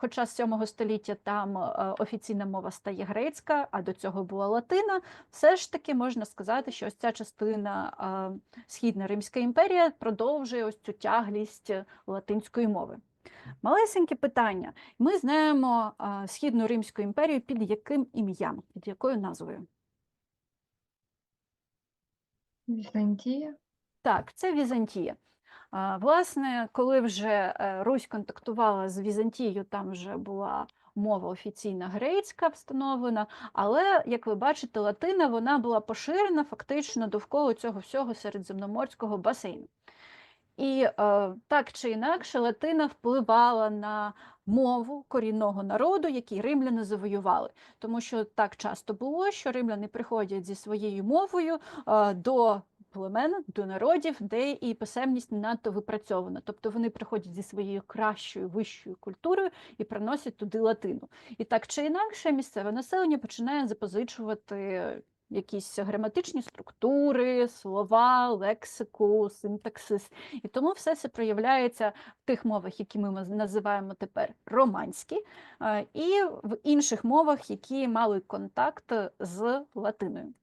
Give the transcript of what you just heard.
хоча з 7 століття там е, офіційна мова стає грецька, а до цього була латина, все ж таки можна сказати, що ось ця частина е, Східна Римська імперія продовжує ось цю тяглість латинської мови. Малесеньке питання. Ми знаємо е, Східну Римську імперію під яким ім'ям, під якою назвою? Візантія. Так, це Візантія. Власне, коли вже е, Русь контактувала з Візантією, там вже була мова офіційна грецька встановлена, але, як ви бачите, латина вона була поширена фактично довкола цього всього середземноморського басейну. І е, так чи інакше, латина впливала на мову корінного народу, який римляни завоювали. Тому що так часто було, що римляни приходять зі своєю мовою е, до племен, до народів, де і писемність не надто випрацьована. Тобто вони приходять зі своєю кращою, вищою культурою і приносять туди латину. І так чи інакше, місцеве населення починає запозичувати якісь граматичні структури, слова, лексику, синтаксис. І тому все це проявляється в тих мовах, які ми називаємо тепер романські, е, і в інших мовах, які мали контакт з латиною.